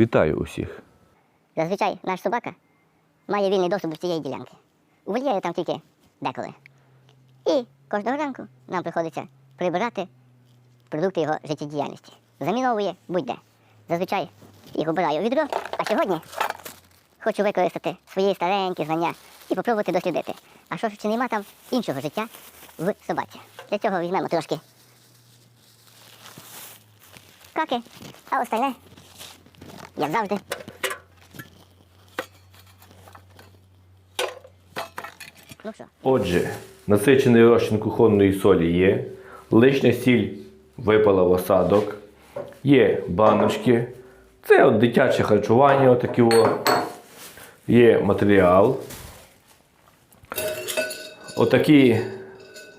Вітаю усіх! Зазвичай наш собака має вільний доступ до цієї ділянки. У вольєрі там тільки деколи. І кожного ранку нам приходиться прибирати продукти його життєдіяльності. Заміновує будь-де. Зазвичай їх обираю у відро, а сьогодні хочу використати свої старенькі знання і попробувати дослідити. А що ж чи нема там іншого життя в собаці? Для цього візьмемо трошки каки, а остальне, як завжди, Ну що? Отже, насичений розчин кухонної солі є, лишня сіль випала в осадок, є баночки, це от дитяче харчування, отакі о. є матеріал. Отакі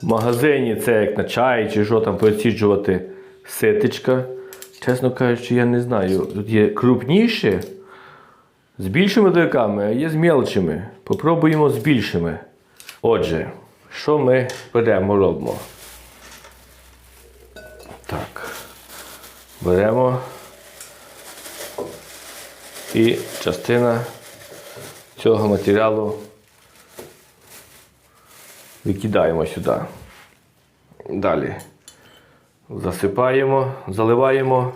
магазині, це як на чай чи що там проціджувати ситечка. Чесно кажучи, я не знаю. Тут є крупніші, з більшими дирками, а є з мілчими. Попробуємо з більшими. Отже, що ми беремо, робимо? Так. Беремо. І частина цього матеріалу викидаємо сюди. Далі засипаємо, заливаємо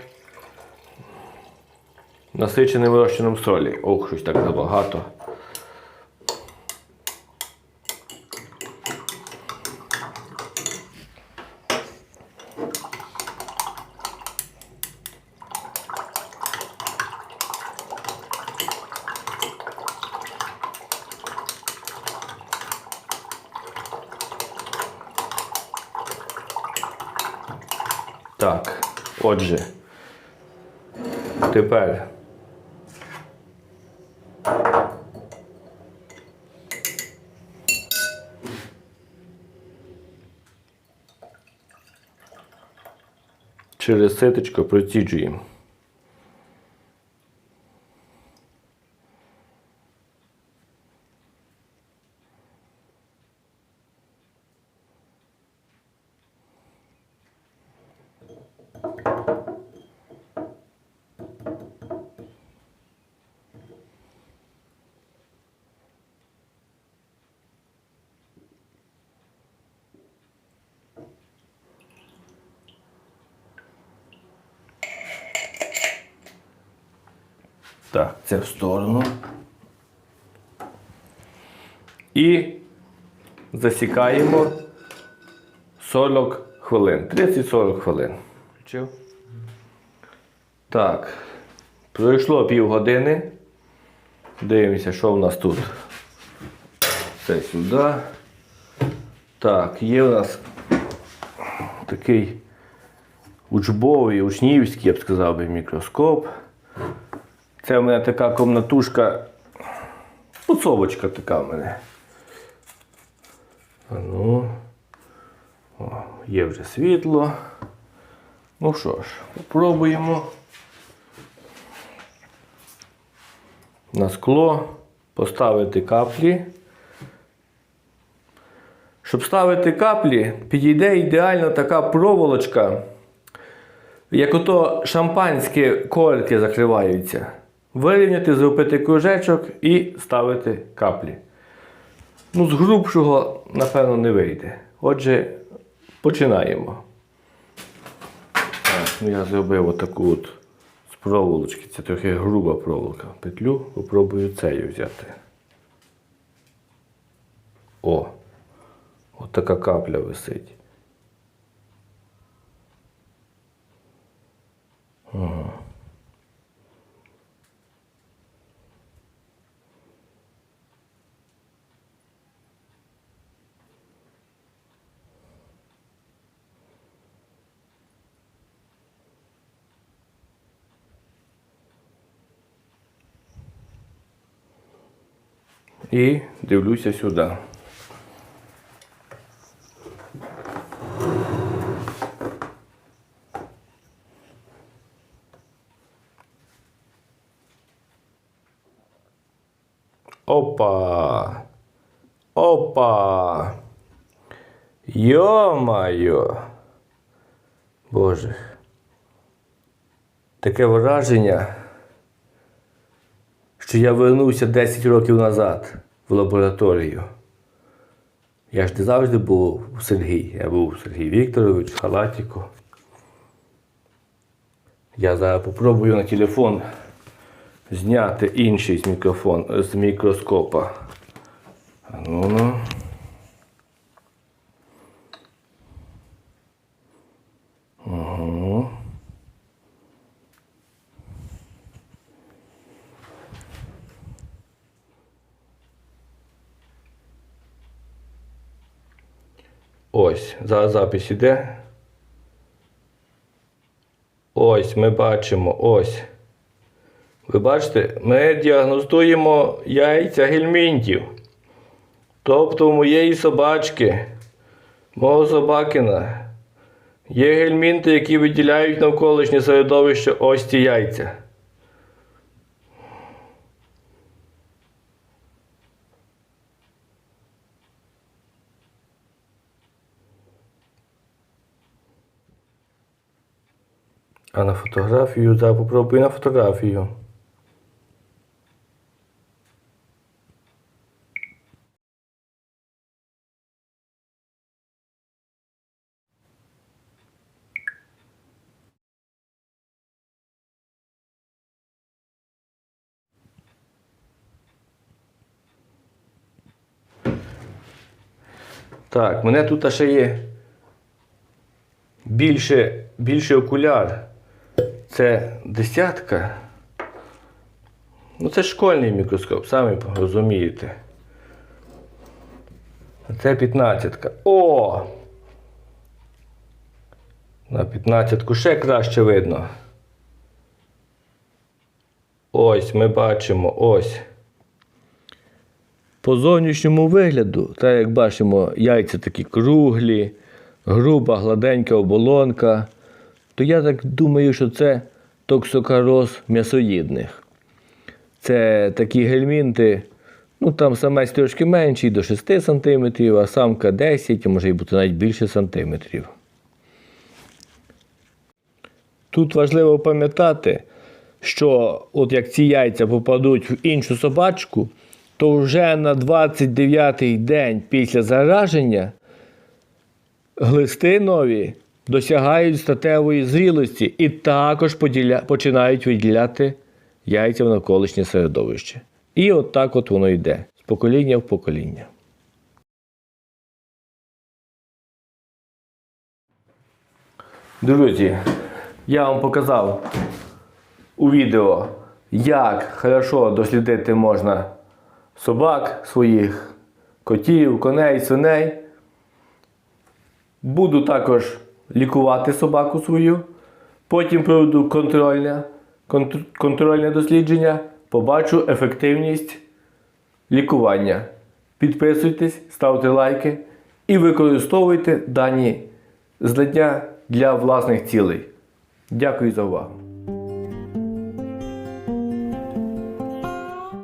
насиченим розчином солі. Ох, щось так забагато. Так, отже. Тепер. Через ситочко проціджуємо. Так, це в сторону. І засікаємо 40 хвилин. 30-40 хвилин. Включив? Так. Пройшло півгодини. Дивимося, що в нас тут. Це сюди. Так, є у нас такий учбовий, учнівський, я б сказав би, мікроскоп. Це в мене така комнатушка, поцовочка така в мене. А ну, є вже світло. Ну що ж, попробуємо. На скло поставити каплі. Щоб ставити каплі, підійде ідеально така проволочка, як ото шампанське корки закриваються. Вирівняти, зробити кружечок і ставити каплі. Ну, з грубшого, напевно, не вийде. Отже, починаємо. Так, ну я зробив отаку от проволочки. Це трохи груба проволока. Петлю попробую цею взяти. О! От така капля висить. І дивлюся сюди. Опа! Опа! Йо-майо! Боже. Таке враження, що я вернувся 10 років назад в лабораторію. Я ж не завжди був Сергій. Я був Сергій Вікторович, Халатіко. Я зараз попробую на телефон зняти інший з, мікрофон, з мікроскопа. А Ну, ну. Угу. Ось, зараз запис іде. Ось ми бачимо, ось. Ви бачите, ми діагностуємо яйця гельмінтів. Тобто у моєї собачки, мого собакина, є гельмінти, які виділяють навколишнє середовище ось ці яйця. А на фотографію, зараз попробуй на фотографію. Так, мене тут ще є більше, більше окуляр. Це десятка. Ну, це школьний мікроскоп, самі розумієте. Це п'ятнадцятка. О! На п'ятнадцятку ще краще видно. Ось ми бачимо, ось. По зовнішньому вигляду, так як бачимо, яйця такі круглі, груба, гладенька оболонка, то я так думаю, що це токсокароз м'ясоїдних. Це такі гельмінти, ну там самець трошки менший, до 6 см, а самка 10, а може й бути навіть більше сантиметрів. Тут важливо пам'ятати, що от як ці яйця попадуть в іншу собачку, то вже на 29-й день після зараження глисти нові досягають статевої зрілості і також поділя... починають виділяти яйця в навколишнє середовище. І от от воно йде з покоління в покоління. Друзі, я вам показав у відео, як хорошо дослідити можна собак своїх, котів, коней, свиней. Буду також лікувати собаку свою. Потім проведу контрольне, контр- контрольне дослідження, побачу ефективність лікування. Підписуйтесь, ставте лайки і використовуйте дані знання для власних цілей. Дякую за увагу.